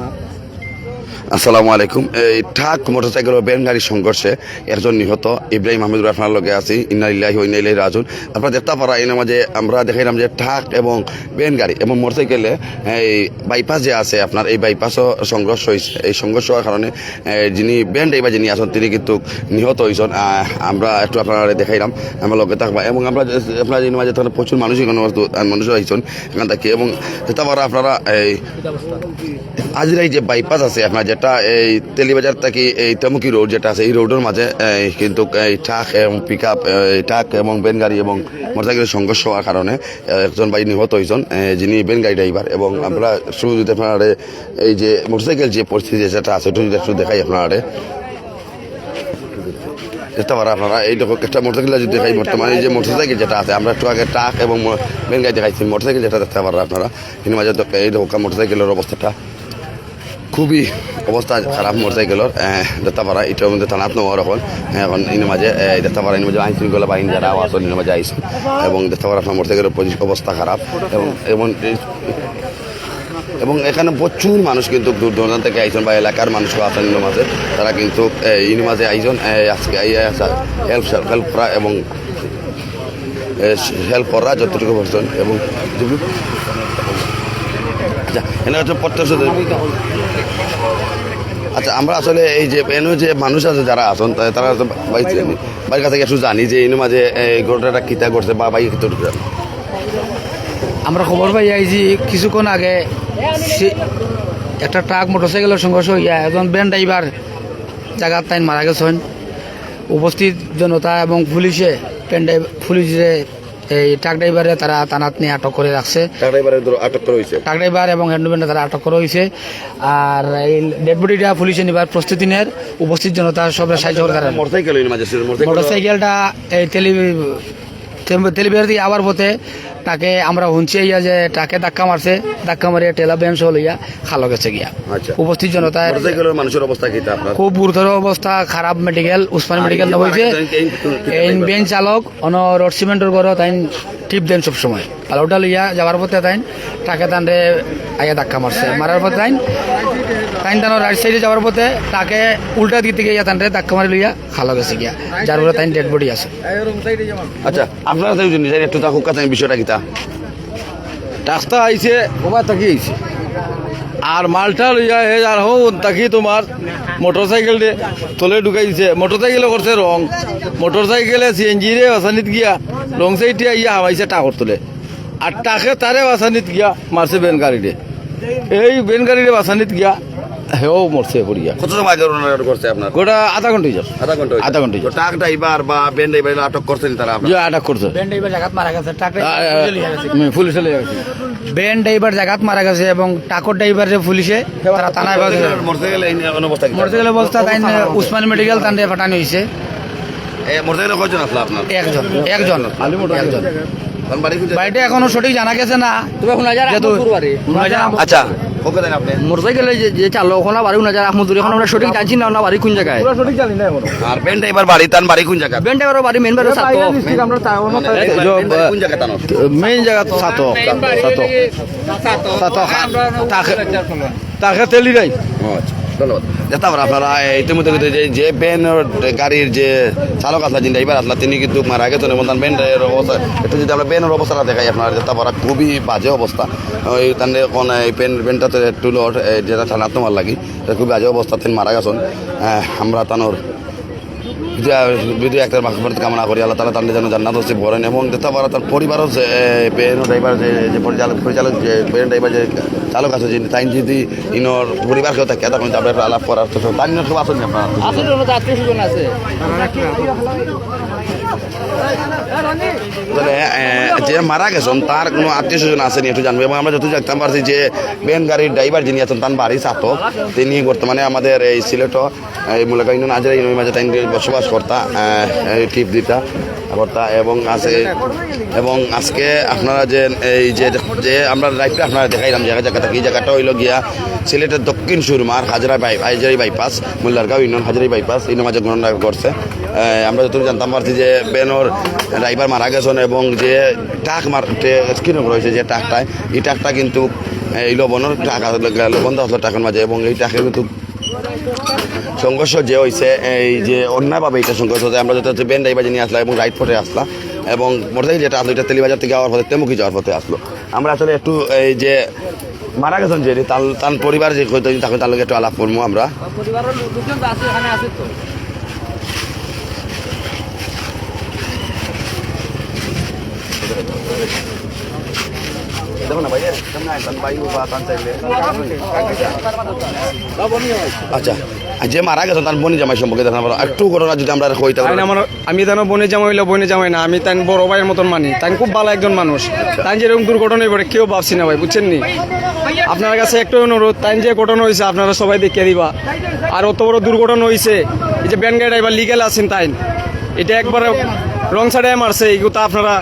ครับ আসসালামু আলাইকুম। এই ঠাক মোটরসাইকেল ও ব্যান গাড়ির সংঘর্ষে একজন নিহত। ইব্রাহিম আহমেদুর আপনার লগে আছি। ইন্নালিল্লাহি ওয়া ইন্না ইলাইহি রাজিউন। আপনারা দেখতে পারা এর মাঝে আমরা দেখাইলাম যে ঠাক এবং ব্যান গাড়ি এবং মোটরসাইকেলে, এই বাইপাস যে আছে আপনার, এই বাইপাসও সংঘর্ষ হয়েছে এই সংঘর্ষ হওয়ার কারণে যিনি ব্যান ড্রাইভার যিনি আছেন, তিনি কিন্তু নিহত হয়েছেন আমরা একটু আপনারা দেখাইলাম, আমরা লগে থাকবা। এবং আমরা আপনার এই মাঝে তখন প্রচুর মানুষই মানুষ হয়েছেন এখান থেকে। এবং দেখতে পারা আপনারা, এই আজির এই যে বাইপাস আছে আপনার যেটা এই তেলিবাজার থেকে এই তেমুকি রোড যেটা আছে, এই রোডের মাঝে কিন্তু এই ট্রাক এবং পিক আপ ট্রাক এবং বেন গাড়ি এবং মোটরসাইকেলের সংঘর্ষ হওয়ার কারণে একজন ভাই নিহত হয়েছেন যিনি বেন গাড়ি ড্রাইভার এবং আমরা শুরু যদি আপনার এই যে মোটরসাইকেল যে পরিস্থিতি যেটা আছে ওটা যদি একটু দেখাই আপনার। দেখতে পারা আপনারা, এই দেখো, একটা মোটরসাইকেল যদি দেখাই বর্তমানে এই যে মোটরসাইকেল যেটা আছে, আমরা একটু আগে ট্রাক এবং বেন গাড়ি দেখাইছি মোটরসাইকেল যেটা দেখতে পারা আপনারা। এর মাঝে এই দেখো মোটরসাইকেলের অবস্থাটা খুবই অবস্থা খারাপ মোটরসাইকেলের দেখতে পারা এটার মধ্যে থানাত নেওয়ার এখন এখন ইনের মাঝে পারা এর মাঝে আইন শৃঙ্খলা বাহিনী যারা আসল এর মাঝে আইসন এবং দেখতে পারা আপনার মোটরসাইকেলের অবস্থা খারাপ এবং এবং এবং এখানে প্রচুর মানুষ কিন্তু দূর দূরান্ত থেকে আইসন বা এলাকার মানুষও আছেন মাঝে তারা কিন্তু এ, ইনের মাঝে আইসন আজকে হেল্প হেল্প করা এবং হেল্প করা যতটুকু পারছেন এবং এনে হচ্ছে প্রত্যক্ষ আচ্ছা আমরা আসলে এই যে এনে যে মানুষ আছে যারা আছেন তা- তারা তো বাড়ির কাছে একটু জানি যে এনে মাঝে এই ঘটনাটা কিতা করছে বা বাইক কিতা আমরা খবর পাই আইছি কিছুক্ষণ আগে একটা ট্রাক মোটরসাইকেলের সংঘর্ষ হইয়া একজন ব্যান ড্রাইভার জায়গার তাইন মারা গেছেন। উপস্থিত জনতা এবং পুলিশে ব্যান ড্রাইভার পুলিশে এই ট্রাক ড্রাইভারে তারা তানাত নিয়ে আটক করে রাখছে। টাকা এবারে আটক করা হয়েছে। ট্রাক ড্রাইভার এবং হ্যান্ডম্যান তারা আটক করা হয়েছে। আর এই ডেড বডিটা পুলিশে নিবার প্রস্তুতি নেয় উপস্থিত জনতা সব সাহায্য করে তারা। মোটরসাইকেল মোটরসাইকেলটা এই তেলি তেলিবিহার দিয়ে আবার পথে তাকে আমরা শুনছি ইয়া যে তাকে ধাক্কা মারছে ধাক্কা মারিয়া টেলা বেঞ্চ হল ইয়া খালো গেছে গিয়া। আচ্ছা। উপস্থিত জনতায় মানুষের অবস্থা আপনার খুব গুরুতর অবস্থা খারাপ মেডিকেল উসমান মেডিকেল হয়েছে এই বেঞ্চ চালক অন রোড সিমেন্টের ঘর তাই টিপ দেন সব সময়। আর ওটা লইয়া যাওয়ার পথে তাই তাকে তানরে আইয়া ধাক্কা মারছে মারার পথে তাই তাই তান রাইট সাইডে যাওয়ার পথে তাকে উল্টা দিক থেকে ইয়া তানরে ধাক্কা মারি লইয়া খালো গেছে গিয়া। যার পরে তাই ডেড বডি আছে। আচ্ছা আপনারা তো জানি জানি একটু তাকুক কথা বিষয়টা কিতা? রাস্তা আইছে ওবা তাকি আইছে। আর মালটা লইয়া হে আর হন তাকি তোমার মোটর সাইকেল দিয়ে তলে ঢুকাই দিছে। মোটর সাইকেলে করছে রং। মোটর সাইকেলে সিএনজি রে বাসানিত গিয়া রং সাইডে ইয়া হামাইছে টাকর তোলে। আর টাকে তারে বাসানিত গিয়া মারছে বেন গাড়িতে এই বেন গাড়িরে বাসানিত গিয়া হেও মরছে পড়িয়া। কত সময় ঘটনা করছে আপনার? গোটা আধা ঘণ্টা যার আধা ঘণ্টা। আধা ঘণ্টা তো ট্রাক ড্রাইভার বা বেন ড্রাইভার আটক করছেন তারা আপনার? যে আটক করছে। বেন ড্রাইভার জায়গাত মারা গেছে ট্রাক পুলিশে লইয়া গেছে। বেন ড্রাইভার জায়গাত মারা গেছে এবং টাকর ড্রাইভার যে পুলিশে তারা থানায় মোটরসাইকেল এই অবস্থা কিতা? মোটরসাইকেল অবস্থা তাই উসমান মেডিকেল তান্ডে পাঠানো হয়েছে। এ, মোটরসাইকেলে কয়জন আসলো আপনার? একজন একজন একজন। বাড়িটা এখনও সঠিক জানা গেছে না। না। আচ্ছা দেন যে যে চালক ওখানে বাড়ি এখন আমরা সঠিক জানছি না বাড়ি কোন জায়গায়? আর বেন ড্রাইভার বাড়ি তান বাড়ি কোন জায়গা? বেন ড্রাইভারের বাড়ি মেন বাড়ি সাতো জায়গা তো সাত সাত তাকে তাকে তেলি নাই আচ্ছা, ধন্যবাদ। পারেন আপনারা ইতিমধ্যে কিন্তু যে বেন গাড়ির যে চালক আসলা যিনি ড্রাইভার আসলা তিনি কিন্তু মারা গেছেন এবং তার অবস্থা এটা যদি আমরা বেনের অবস্থাটা দেখাই আপনারা দেখতে খুবই বাজে অবস্থা। ওই তার কোন পেন একটু লট যেটা ঠান্ডা তোমার লাগি খুব বাজে অবস্থা তিনি মারা গেছেন। আহ, আমরা তানোর ভিডিও একটা মাধ্যমে কামনা করি, আল্লাহ তালা তাদের যেন জান্নাত হচ্ছে করেন এবং দেখতে তার পরিবারও যে পেন ড্রাইভার যে যে পরিচালক পরিচালক যে পেন ড্রাইভার যে চালক আছে, যিনি তাই যদি ইনোর পরিবার কেউ থাকে, তখন তারপরে আলাপ করার তো তাই সব আসেন আপনার। আসলে আত্মীয় স্বজন আছে। তাহলে যে মারা গেছেন, তার কোনো আত্মীয় স্বজন আসেনি একটু জানব? এবং আমরা যত জানতে পারছি যে বেন গাড়ির ড্রাইভার যিনি আছেন, তার বাড়ি চাতক, তিনি বর্তমানে আমাদের এই সিলেট এই মূলকা ইউনিয়ন আজরা মাঝে তাই বসবাস করতা টিপ দিতা কর্তা, এবং আছে, এবং আজকে আপনারা যে, এই যে আমরা লাইফটা আপনারা দেখাইলাম, জায়গা, জায়গাটা, এই জায়গাটা হইল গিয়া সিলেটের দক্ষিণ সুরমার হাজরা বাই হাজারি বাইপাস মোল্লারগাঁও ইউনিয়ন হাজারি বাইপাস এই মাঝে গণনা করছে। আমরা যতটুকু জানতাম পারছি যে বেনর ড্রাইভার মারা গেছেন এবং যে ট্রাক মার স্ক্রিন রয়েছে যে ট্রাকটায়, এই ট্রাকটা কিন্তু এই লবণের টাকা লবণ হলো টাকার মাঝে এবং এই টাকা কিন্তু সংঘর্ষ যে হয়েছে এই যে অন্যায়ভাবে এটা সংঘর্ষ হচ্ছে আমরা যেটা হচ্ছে বেন ড্রাইভার নিয়ে আসলাম এবং রাইট পথে আসলাম এবং মোটরসাইকেল যেটা আসলো, এটা তেলিবাজার থেকে যাওয়ার পথে তেমুকি যাওয়ার পথে আসলো। আমরা আসলে একটু, এই যে মারা গেছেন যে তার তার পরিবার যে কইতো তাকে তার লগে একটু আলাপ করব আমরা। পরিবারের লোকজন আছে এখানে আছে তো। আচ্ছা। যে মারা গেছেন তার বনি জামাই সম্পর্কে দেখেন আমরা একটু ঘটনা যদি আমরা কইতে তাই আমার আমি তানো বনে জামাই হইলে বনে জামাই না আমি তাই বড় ভাইয়ের মতন মানি তাই খুব ভালো একজন মানুষ। তাই যেরকম দুর্ঘটনায় পড়ে কেউ ভাবছি না ভাই বুঝছেন নি? আপনার কাছে একটা অনুরোধ তাই যে ঘটনা হয়েছে আপনারা সবাই দেখিয়ে দিবা। আর অত বড় দুর্ঘটনা হয়েছে এই যে ব্যান গাড়ি ড্রাইভার লিগেল আছেন তাই এটা একবার রং সাইডে মারছে এইগুলো তো আপনারা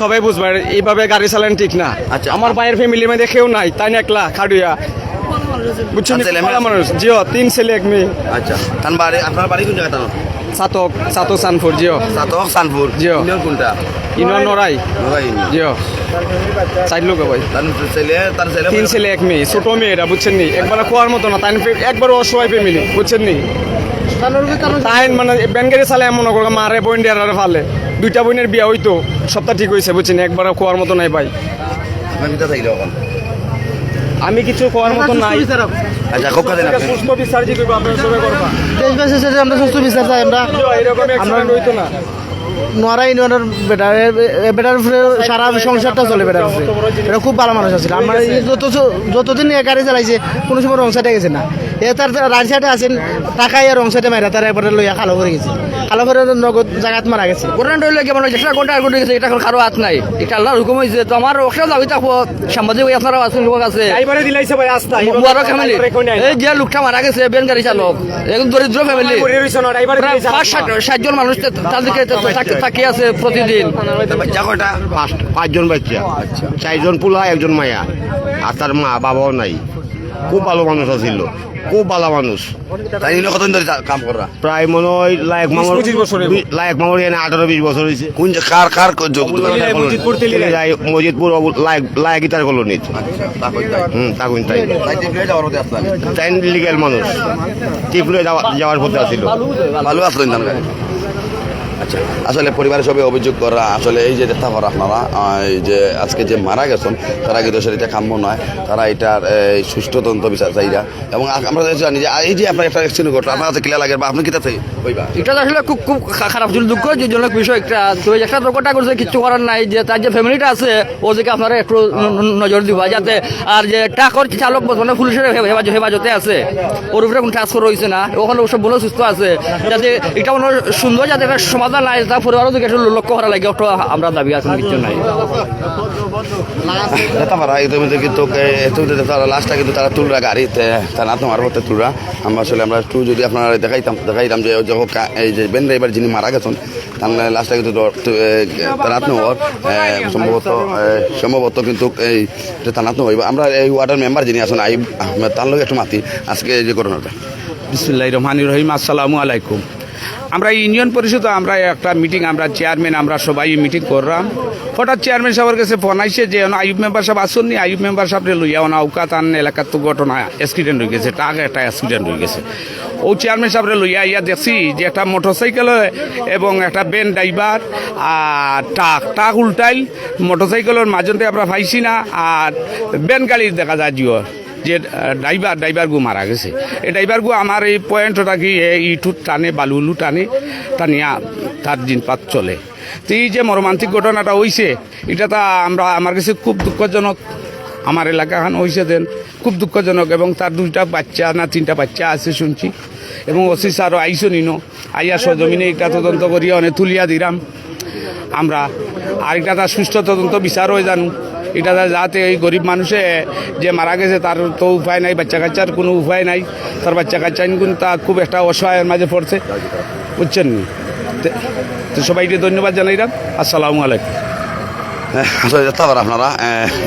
সবাই বুঝবেন এইভাবে গাড়ি চালান ঠিক না। আচ্ছা। আমার ভাইয়ের ফ্যামিলির মধ্যে কেউ নাই তাই না একলা খাড়ুয়া বুঝছেন? আর ছেলে মানুষ জিও তিন ছেলে এক মেয়ে। আচ্ছা। তার বাড়ি আপনার বাড়ি কোন জায়গাটা সাতক সাতক সানপুর জিও। সাতক সানপুর জিও। কোনটা? নরাই। জিও। চার লোক ভাই। তিন ছেলে এক মেয়ে। ছোট মেয়েরা বুঝছেন নি? একবার খোয়ার মতো না তাই একবার অসহায় ফ্যামিলি বুঝছেন নি? তাই মানে ব্যাংকের চালে এমন করে মারে বোন ডিয়ারে ফালে। দুইটা বোনের বিয়া হইতো সপ্তাহ ঠিক হয়েছে বুঝছেন একবার খোয়ার মতো নাই ভাই। আমি কিছু করার মতো নাই। আচ্ছা খুব দেন আপনি। সুস্থ বিচার যে করব আপনারা সবাই করবা। দেশবাসী আমরা সুস্থ বিচার চাই আমরা আমরা নই তো না। নোয়ারা ইউনিয়নের বেটার বেটার সারা সংসারটা চলে বেটার এটা খুব ভালো মানুষ আছে। আমার যত যতদিন এ গাড়ি চালাইছে কোনো সময় রং সাইডে গেছে না। এ তার রাইট সাইডে আছেন টাকা ইয়ে রং সাইডে মারা তার এবারে লইয়া খালো করে গেছে। খালো করে নগদ জায়গাত মারা গেছে। ঘটনাটা হইলে কেমন হয়েছে সেটা ঘণ্টা ঘটে গেছে এটা এখন কারও হাত নাই। এটা আল্লাহর হুকুম হয়েছে তো আমার ওখানে যাবি থাকব সাংবাদিক ভাই আপনারা আছেন লোক আছে। এইবারে দিলাইছে ভাই আস্তা মুবারক ফ্যামিলি এই যে লোকটা মারা গেছে বেন গাড়ি চালক। একদম দরিদ্র ফ্যামিলি প্রায় পাঁচ ষাট ষাটজন মানুষ তাদেরকে তাকে- তাকিয়ে আছে প্রতিদিন। বাচ্চা কয়টা পাঁচ পাঁচজন বাচ্চা। চারজন পুলা একজন মায়া। আর তার মা বাবাও নাই। খুব ভালো মানুষ আছিল। খুব ভালো মানুষ। তাই নিলে কতদিন ধরে কাম করা প্রায় মনে হয় লায়ক মামর লায়ক মামর এখানে আঠারো বিশ বছর হয়েছে কোন যে- কার কার মজিদপুর লায়ক লায়ক ইতার কলোনিত হুম তাকুন তাই। তাই লিগেল মানুষ। টিপলে যাওয়ার পথে আছিল। ভালো আসলেন? আচ্ছা আসলে পরিবারের সবাই অভিযোগ করা, আসলে এই যে দেখা করা আপনারা যে আজকে যে মারা গেছেন, তারা কিন্তু সেটা কাম্য নয়। তারা এটার সুষ্ঠু তদন্ত বিচার চাইরা এবং আমরা জানি যে এই যে আপনার একটা অ্যাক্সিডেন্ট ঘটলো, আপনার কাছে ক্লিয়ার লাগে বা আপনি কিতা চাই এটা আসলে খুব খুব খারাপ ছিল দুঃখ জনক বিষয় একটা তো একটা দুর্ঘটনা করছে কিছু করার নাই, যে তার যে ফ্যামিলিটা আছে ওদিকে আপনারা একটু নজর দিবা, যাতে আর যে টাকর চালক মানে পুলিশের হেফাজত আছে, ওর উপরে কোনো ট্রান্সফার হয়েছে না ওখানে সব বলে সুস্থ আছে, যাতে এটা সুন্দর, যাতে একটা সমাধান নাই তা পরিবারও দিকে একটু লক্ষ্য করা লাগে একটু আমরা দাবি আছেন কিছু নাই। দেখা পারা ইতিমধ্যে কিন্তু তারা লাস্টটা কিন্তু তারা তুলরা গাড়িতে তারা তোমার হতে তুলরা। আমরা আসলে আমরা একটু যদি আপনারা দেখাইতাম দেখাইতাম যে যখন এই যে বেন ড্রাইভার যিনি মারা গেছেন তার লাস্টটা কিন্তু তারাত নহর সম্ভবত সম্ভবত কিন্তু এই তানাত নহইব আমরা এই ওয়ার্ডের মেম্বার যিনি আছেন আইব আহমেদ তার লগে একটু মাতি আজকে এই যে ঘটনাটা বিসমুল্লাহ রহমান রহিম আসসালামু আলাইকুম। আমরা ইউনিয়ন পরিষদ আমরা একটা মিটিং আমরা চেয়ারম্যান আমরা সবাই মিটিং করলাম। হঠাৎ চেয়ারম্যান সাহেবের কাছে ফোন আইসে যে, না আইব মেম্বার সাহেব আসুন নি আয়ুব মেম্বার সাহেব লইয়া না উকাত আন এলাকার তো ঘটনা অ্যাক্সিডেন্ট হয়ে গেছে, টাক একটা অ্যাক্সিডেন্ট হয়ে গেছে। ও চেয়ারম্যান সাহেব লইয়া ইয়া দেখছি যে একটা মোটরসাইকেল এবং একটা বেন ড্রাইভার আর টাক টাক উল্টাইল মোটরসাইকেলের মাঝনতে আমরা পাইছি না, আর বেন গাড়ি দেখা যায় জিও যে ড্রাইভার ড্রাইভার গু মারা গেছে। এই ড্রাইভার গু আমার এই পয়েন্টটা কি ইটুত টানে, বালুলু টানে টানিয়া তার দিনপাত চলে। তো এই যে মর্মান্তিক ঘটনাটা হইছে, এটা তা আমরা, আমার কাছে খুব দুঃখজনক। আমার এলাকাখান হয়েছে দেন, খুব দুঃখজনক এবং তার দুইটা বাচ্চা না তিনটা বাচ্চা আছে শুনছি। এবং ওসি স্যারও আইসো নিনো, আইয়া সজমিনে এটা তদন্ত করিয়া অনেক তুলিয়া দিলাম আমরা আরেকটা তার সুস্থ তদন্ত বিচার হয়ে জানু এটা যাতে এই গরিব মানুষে যে মারা গেছে তার তো উপায় নাই বাচ্চা কাচ্চার কোনো উপায় নাই। তার বাচ্চা কাচ্চা কিন্তু তা খুব একটা অসহায়ের মাঝে পড়ছে। বুঝছেন? তো সবাইকে ধন্যবাদ জানাইলাম আসসালামু আলাইকুম। হ্যাঁ, আসলে দেখতে আপনারা।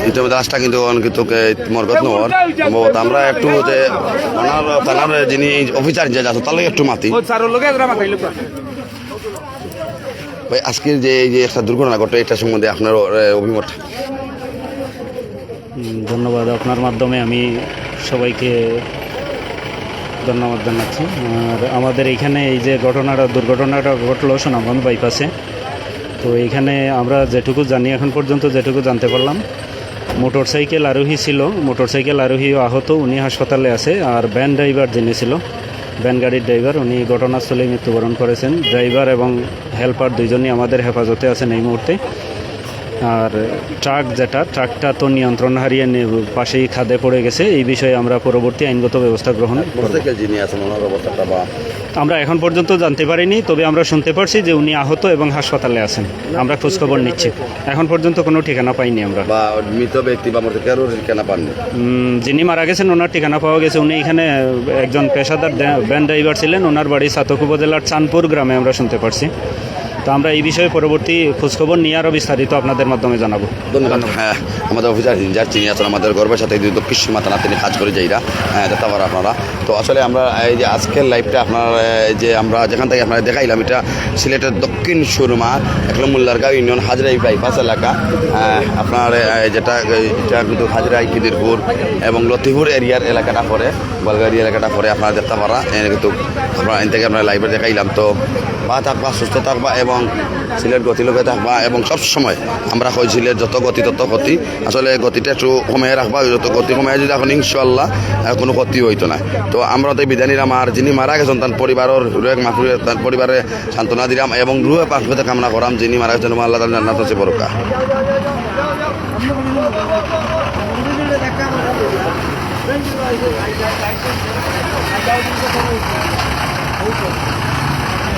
ইতিমধ্যে লাস্টটা কিন্তু কিন্তু মরগত নহর। সম্ভবত আমরা একটু যে ওনার থানার যিনি অফিসার যে আছে তার একটু মাতি। ভাই আজকের যে এই যে একটা দুর্ঘটনা ঘটে এটা সম্বন্ধে আপনার অভিমত। ধন্যবাদ আপনার মাধ্যমে আমি সবাইকে ধন্যবাদ জানাচ্ছি। আর আমাদের এখানে এই যে ঘটনাটা, দুর্ঘটনাটা ঘটলো সোনামগঞ্জ বাইপাসে। তো এইখানে আমরা যেটুকু জানি, এখন পর্যন্ত যেটুকু জানতে পারলাম মোটর সাইকেল আরোহী ছিল। মোটর সাইকেল আরোহী আহত, উনি হাসপাতালে আছে। আর ভ্যান ড্রাইভার যিনি ছিল, ভ্যান গাড়ির ড্রাইভার, উনি ঘটনাস্থলেই মৃত্যুবরণ করেছেন। ড্রাইভার এবং হেল্পার দুইজনই আমাদের হেফাজতে আছেন এই মুহূর্তে। আর ট্রাক যেটা ট্রাকটা তো নিয়ন্ত্রণ হারিয়ে নে- পাশেই খাদে পড়ে গেছে এই বিষয়ে আমরা পরবর্তী আইনগত ব্যবস্থা গ্রহণ বা আমরা এখন পর্যন্ত জানতে পারিনি তবে আমরা শুনতে পারছি যে উনি আহত এবং হাসপাতালে আছেন। আমরা খোঁজখবর নিচ্ছি। এখন পর্যন্ত কোনো ঠিকানা পাইনি আমরা। বা মৃত ব্যক্তি বা মোটরসাইকেল কেনা পাননি? যিনি মারা গেছেন ওনার ঠিকানা পাওয়া গেছে। উনি এখানে একজন পেশাদার ভ্যান ড্রাইভার ছিলেন। ওনার বাড়ি সাতক উপজেলার চাঁদপুর গ্রামে আমরা শুনতে পারছি। তো আমরা এই বিষয়ে পরবর্তী খোঁজখবর নিয়ে আরও বিস্তারিত আপনাদের মাধ্যমে জানাব। ধন্যবাদ। হ্যাঁ আমাদের অফিসার হিঞ্জার চিনি আছেন আমাদের গর্বের সাথে দক্ষিণ সীমা থানা তিনি কাজ করে যাইরা। হ্যাঁ দেখতে পারেন আপনারা। তো আসলে আমরা এই যে আজকের লাইভটা আপনার যে আমরা যেখান থেকে আপনারা দেখাইলাম এটা সিলেটের দক্ষিণ সুরমা একলম মোল্লারগাঁও ইউনিয়ন হাজরাই বাইপাস এলাকা। আহ, আপনার যেটা এটা কিন্তু হাজরাই খিদিরপুর এবং লতিপুর এরিয়ার এলাকাটা পরে বলগাড়ি এলাকাটা পরে আপনারা দেখতে পারা কিন্তু আপনারা এন থেকে আপনারা লাইভে দেখাইলাম। তো বা থাকবা সুস্থ থাকবা এবং সিলেট গতি লোকে থাকবা এবং সব সময় আমরা কই সিলেট যত গতি তত গতি আসলে গতিটা একটু কমিয়ে রাখবা, যত গতি কমিয়ে যদি এখন ইনশাল্লাহ কোনো ক্ষতি হইতো না। তো আমরা তো বিধানী আমার যিনি মারা গেছেন তার পরিবারের রুয়েক মাফুরে তার পরিবারে সান্ত্বনা দিলাম এবং রুয়ে পাশে কামনা করাম, যিনি মারা গেছেন আল্লাহ জান্নাত আছে বরকা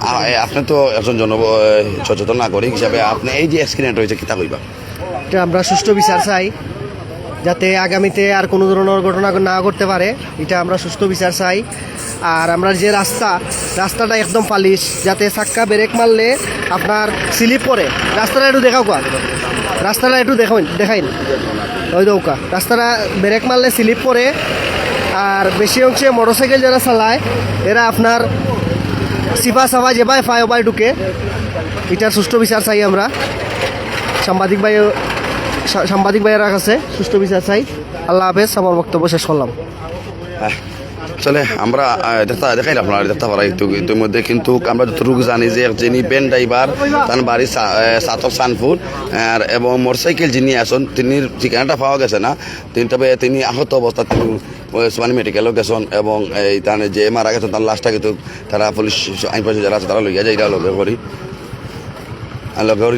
আ- এ, আপনি তো একজন জন সচেতন নাগরিক হিসাবে আপনি এই যে অ্যাক্সিডেন্ট হয়েছে কিতা কইবা? এটা আমরা সুষ্ঠু বিচার চাই যাতে আগামীতে আর কোনো ধরনের ঘটনা না ঘটতে পারে। এটা আমরা সুষ্ঠু বিচার চাই। আর আমরা যে রাস্তা রাস্তাটা একদম পালিশ যাতে চাক্কা ব্রেক মারলে আপনার স্লিপ করে রাস্তাটা একটু দেখাও কা রাস্তাটা একটু দেখাইন দেখাইন। ওই দৌকা। রাস্তাটা ব্রেক মারলে স্লিপ করে আর বেশি অংশে মোটরসাইকেল যারা চালায় এরা আপনার সিফা সাফা যেবাই ফাই ওবাই ঢুকে। এটার সুষ্ঠু বিচার চাই আমরা। সাংবাদিক ভাই সাংবাদিক ভাইয়েরা কাছে সুষ্ঠু বিচার চাই। আল্লাহ হাফেজ আমার বক্তব্য শেষ করলাম। আসলে আমরা আহ, দেখা দেখাইলাম আপনার দেখতে পারা ইতিমধ্যে কিন্তু আমরা যতটুকু জানি যে যিনি বেন ড্রাইভার তার বাড়ি সাতক সানপুর আর এবং মোটরসাইকেল যিনি আসন তিনি ঠিকানাটা পাওয়া গেছে না। তিনি তবে তিনি আহত অবস্থা ওসমানী মেডিকেলও গেছেন এবং এই তার যে মারা গেছেন, তার লাশটা কিন্তু তারা পুলিশ, আইন পরিষদ যারা আছে তারা লইয়া যায় লগে করি।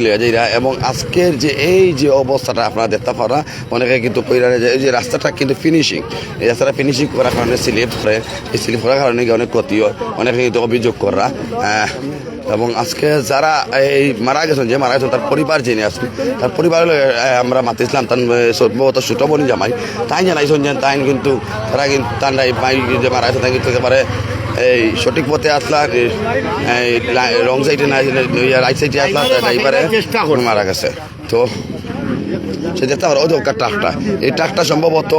লিয়া যাইরা এবং আজকের যে এই যে অবস্থাটা আপনারা দেখতে পারা অনেকে কিন্তু কইরা যে এই যে রাস্তাটা কিন্তু ফিনিশিং এই রাস্তাটা ফিনিশিং করার কারণে স্লিপ করে এই স্লিপ করার কারণে অনেক ক্ষতি হয়। অনেকে কিন্তু অভিযোগ করা এবং আজকে যারা এই মারা গেছেন যে মারা গেছেন তার পরিবার জেনে আসেন তার পরিবার আমরা মাতি মাতিছিলাম তার সম্ভবত ছোট বোন জামাই। তাই জানাইছেন যে তাই কিন্তু তারা কিন্তু তার ভাই যে মারা গেছে তাই কিন্তু একেবারে এই সঠিক পথে আসলা এই রং সাইডে না রাইট সাইডে আসলা ড্রাইভারে মারা গেছে। তো সে যেতে পারে ওই দরকার ট্রাকটা। এই ট্রাকটা সম্ভবত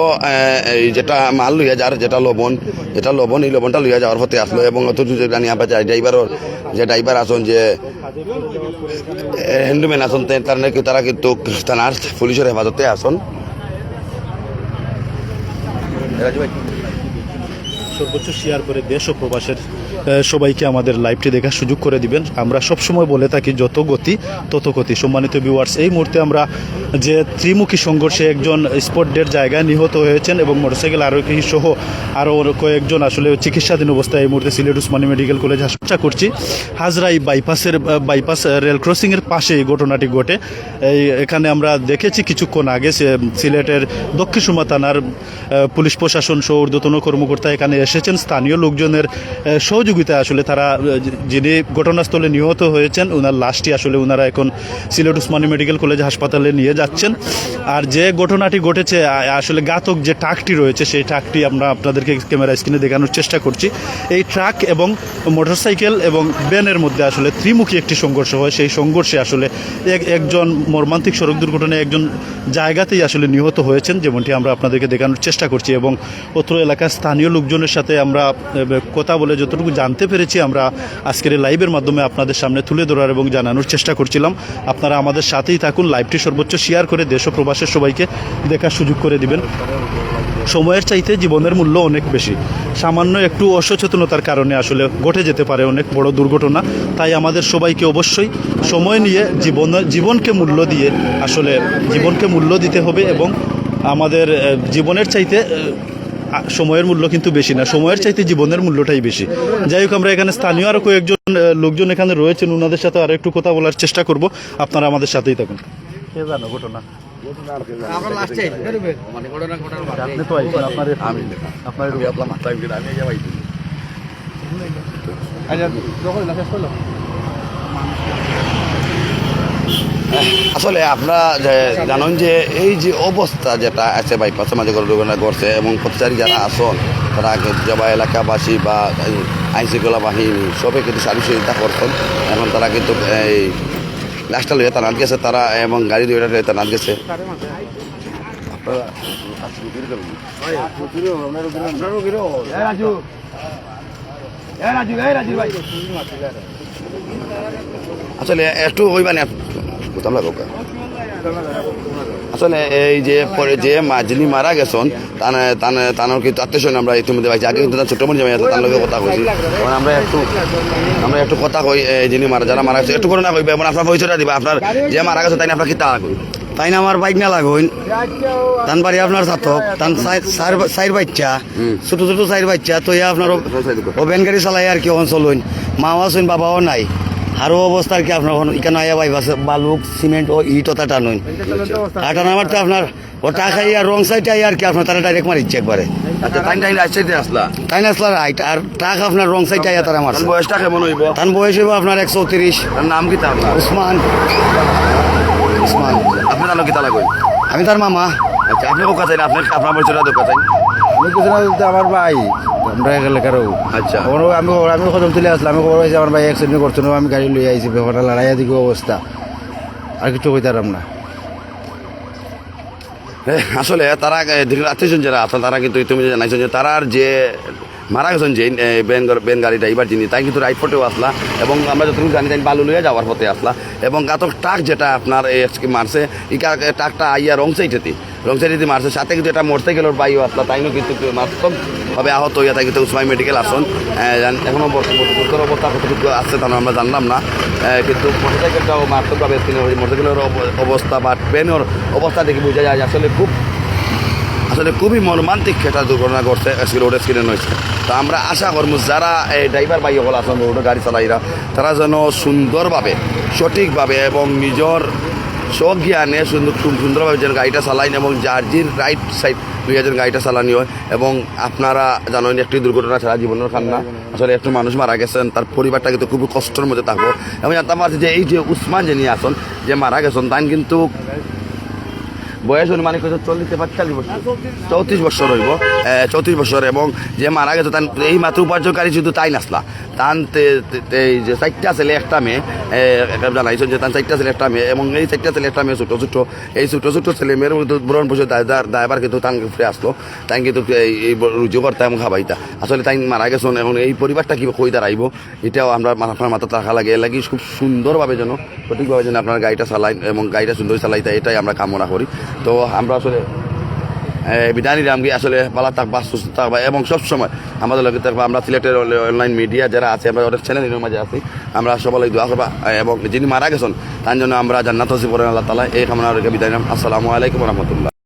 যেটা মাল লইয়া যার, যেটা লবণ যেটা লবণ, এই লবণটা লইয়া যাওয়ার পথে আসলো এবং অত জানি আমরা যাই ড্রাইভারও যে ড্রাইভার আসন যে হ্যান্ডম্যান আসন তারা নাকি তারা কিন্তু থানার পুলিশের হেফাজতে আসন সর্বোচ্চ শেয়ার করে দেশ ও প্রবাসের সবাইকে আমাদের লাইভটি দেখার সুযোগ করে দিবেন। আমরা সব সময় বলে থাকি যত গতি তত গতি। সম্মানিত ভিউয়ার্স এই মুহূর্তে আমরা যে ত্রিমুখী সংঘর্ষে একজন স্পট ডেট জায়গায় নিহত হয়েছেন এবং মোটরসাইকেল আরোহী সহ আরও কয়েকজন আসলে চিকিৎসাধীন অবস্থায় এই মুহূর্তে সিলেট উসমানী মেডিকেল কলেজ হাসপাতাল করছি হাজরাই বাইপাসের বাইপাস রেল ক্রসিংয়ের পাশে এই ঘটনাটি ঘটে। এই এখানে আমরা দেখেছি কিছুক্ষণ আগে সিলেটের দক্ষিণ সুমা থানার পুলিশ প্রশাসন সহ ঊর্ধ্বতন কর্মকর্তা এখানে এসেছেন। স্থানীয় লোকজনের আহ, সহযোগিতা আসলে তারা যিনি ঘটনাস্থলে নিহত হয়েছেন ওনার লাশটি আসলে ওনারা এখন সিলেট উসমানী মেডিকেল কলেজ হাসপাতালে নিয়ে যাচ্ছেন। আর যে ঘটনাটি ঘটেছে আসলে ঘাতক যে ট্রাকটি রয়েছে, সেই ট্রাকটি আমরা আপনাদেরকে ক্যামেরা স্ক্রিনে দেখানোর চেষ্টা করছি। এই ট্রাক এবং মোটরসাইকেল এবং ভ্যানের মধ্যে আসলে ত্রিমুখী একটি সংঘর্ষ হয়। সেই সংঘর্ষে আসলে এক, একজন মর্মান্তিক সড়ক দুর্ঘটনায় একজন জায়গাতেই আসলে নিহত হয়েছেন, যেমনটি আমরা আপনাদেরকে দেখানোর চেষ্টা করছি। এবং অত্র এলাকার স্থানীয় লোকজনের সাথে আমরা কথা বলে যতটুকু জানতে পেরেছি, আমরা আজকের এই লাইভের মাধ্যমে আপনাদের সামনে তুলে ধরার এবং জানানোর চেষ্টা করছিলাম। আপনারা আমাদের সাথেই থাকুন লাইভটি সর্বোচ্চ শেয়ার করে দেশ ও প্রবাসের সবাইকে দেখার সুযোগ করে দিবেন। সময়ের চাইতে জীবনের মূল্য অনেক বেশি। সামান্য একটু অসচেতনতার কারণে আসলে ঘটে যেতে পারে অনেক বড় দুর্ঘটনা, তাই আমাদের সবাইকে অবশ্যই সময় নিয়ে জীবন, জীবনকে মূল্য দিয়ে আসলে জীবনকে মূল্য দিতে হবে এবং আমাদের জীবনের চাইতে সময়ের মূল্য কিন্তু বেশি না সময়ের চাইতে জীবনের মূল্যটাই বেশি। যাই হোক আমরা এখানে স্থানীয় আরও কয়েকজন লোকজন এখানে রয়েছেন ওনাদের সাথে আরও একটু কথা বলার চেষ্টা করব। আপনারা আমাদের সাথেই থাকুন। কে জানো ঘটনা? আপনি আসলে আপনারা জানেন যে এই যে অবস্থা যেটা আছে বাইপাসে মাঝে দুর্ঘটনা ঘটছে এবং পথচারী যারা আসন তারা জবা এলাকাবাসী বা আইন শৃঙ্খলা বাহিনী সবে কিন্তু সারি সহযোগিতা করছেন। এখন তারা কিন্তু এই লাস্টটা লইয়া তানাত গেছে, তারা এবং গাড়ি দুইটা লইয়া তানাত গেছে। আসলে একটু হইবা না লাগো আসলে এই যে পরে যে মা যিনি মারা গেছেন তান তান তানোর কিন্তু আত্মীয় আমরা ইতিমধ্যে পাইছি। আগে কিন্তু তার ছোট জামাই তার লগে কথা কইছি। এখন আমরা একটু আমরা একটু কথা কই এই যিনি মারা যারা মারা গেছে একটু করে না কইবে মানে আপনার পরিচয়টা দিবা। আপনার যে মারা গেছে তাই আপনার কি তা কই তাই না আমার বাইক না লাগুন তান বাড়ি আপনার ছাতক তান সাইর বাচ্চা ছোট ছোট সাইর বাচ্চা তো আপনার ও ভ্যান গাড়ি চালাই আর কি অঞ্চল হইন। মাও আছেন বাবাও নাই। আরও অবস্থা কি আপনার এখানে। আয়া আছে বালুক সিমেন্ট ও ইট ওটা টানুন। টানা মারতে আপনার ও টাকা আর রং সাইডে আর কি আপনার তারা ডাইরেক্ট মারিচ্ছে একবারে। আচ্ছা তাই টাইম আসছে আসলা। না রাইট আর টাকা আপনার রং সাইডে আয়া তারা মারছে। বয়সটা কেমন হইব? তার বয়স হইব আপনার একশো তিরিশ। তার নাম কি তা আপনার উসমান। উসমান। আপনি তার কি তালা কই আমি তার মামা। আচ্ছা আপনি কোকা চাই না আপনার আপনার পরিচয়টা দেখা চাই আমি কিছু না বলতে আমার ভাই। আমরা এলাকারও আচ্ছা। ওখানে আমি আমি কদম তুলে আসলাম। আমি খবর হয়েছে আমার ভাই অ্যাক্সিডেন্ট করছিল আমি গাড়ি লই আইছি ব্যাপারটা লড়াইয়া দিকে অবস্থা। আর কিছু কইতারাম না। আসলে তারা আত্মীয়জন যারা আছেন তারা কিন্তু তুমি জানাইছেন যে তারার যে মারা গেছেন যে বেন গা- বেন গাড়ি ড্রাইভার যিনি, তাই কিন্তু রাইট পথেও আসলা এবং আমরা যতটুকু জানি তাই বালু লইয়া যাওয়ার পথে আসলা এবং গাতক ট্রাক যেটা আপনার মারছে কা- ট্রাকটা আইয়া রং সাইডেতে রং সাইডেতে মারছে, সাথে কিন্তু এটা মোটরসাইকেলের বাইও আসলা, তাইও কিন্তু মারাত্মকভাবে আহত হইয়া তাই কিন্তু উসমাই মেডিকেল আসন এখনও গুরুতর অবস্থা কতটুকু আসছে তা আমরা জানলাম না কিন্তু মোটরসাইকেলটাও মারাত্মকভাবে মোটরসাইকেলের অব- অবস্থা বা ট্রেনের অবস্থা দেখে বোঝা যায় আসলে খুব আসলে খুবই মর্মান্তিক একটা দুর্ঘটনা ঘটছে রোড অ্যাক্সিডেন্ট হয়েছে। তো আমরা আশা করব যারা এই ড্রাইভার ভাই হল আসেন রোডে গাড়ি চালাইরা, তারা যেন সুন্দরভাবে, সঠিকভাবে এবং নিজের স্বজ্ঞানে সুন্দর সুন্দরভাবে যেন গাড়িটা চালাইন এবং যার জার্জির রাইট সাইড দুই যেন গাড়িটা চালানি হয় এবং আপনারা জানেন একটি দুর্ঘটনা ছাড়া জীবনের কান্না। আসলে একটু মানুষ মারা গেছেন, তার পরিবারটা কিন্তু খুবই কষ্টের মধ্যে থাকব। এবং জানতে পারছি যে এই যে উসমান যিনি আসন যে মারা গেছেন তাই কিন্তু বয়স অনুমানিক হচ্ছে চল্লিশ পঁয়তাল্লিশ বছর। চৌত্রিশ বছর হইব। চৌত্রিশ বছর এবং যে মারা গেছে তান এই মাত্র উপার্জনকারী শুধু তাই নাসলা তান এই যে চারটা ছেলে, একটা মেয়ে জানাইছেন যে তান চারটা ছেলে, একটা মেয়ে এবং এই চারটা ছেলে, একটা মেয়ে ছোটো ছোটো। এই ছোটো ছোটো ছেলে মেয়ের মধ্যে ব্রণ বসে দায়বার কিন্তু তান ফিরে আসলো। তাই কিন্তু এই রুজু করতে এবং খাবাইতা। আসলে তাই মারা গেছেন এখন এই পরিবারটা কি কই দাঁড়াইব, এটাও আমরা আপনার মাথা রাখা লাগে। এর লাগি খুব সুন্দরভাবে যেন সঠিকভাবে যেন আপনার গাড়িটা চালাই এবং গাড়িটা সুন্দর চালাইতে, এটাই আমরা কামনা করি। তো আমরা আসলে নিলাম আসলে পালা থাকবা, সুস্থ থাকবা এবং সবসময় আমাদের লগে থাকবা। আমরা সিলেটের অনলাইন মিডিয়া যারা আছে, আমরা অনেক চ্যানেলের মাঝে আছি। আমরা সবাই দোয়া করবা এবং যিনি মারা গেছেন, তার জন্য আমরা জান্নাত হসি পড়েন আল্লাহ তালা এই কামনা রেখে বিদায় নিলাম। আসসালামু আলাইকুম রহমতুল্লাহ।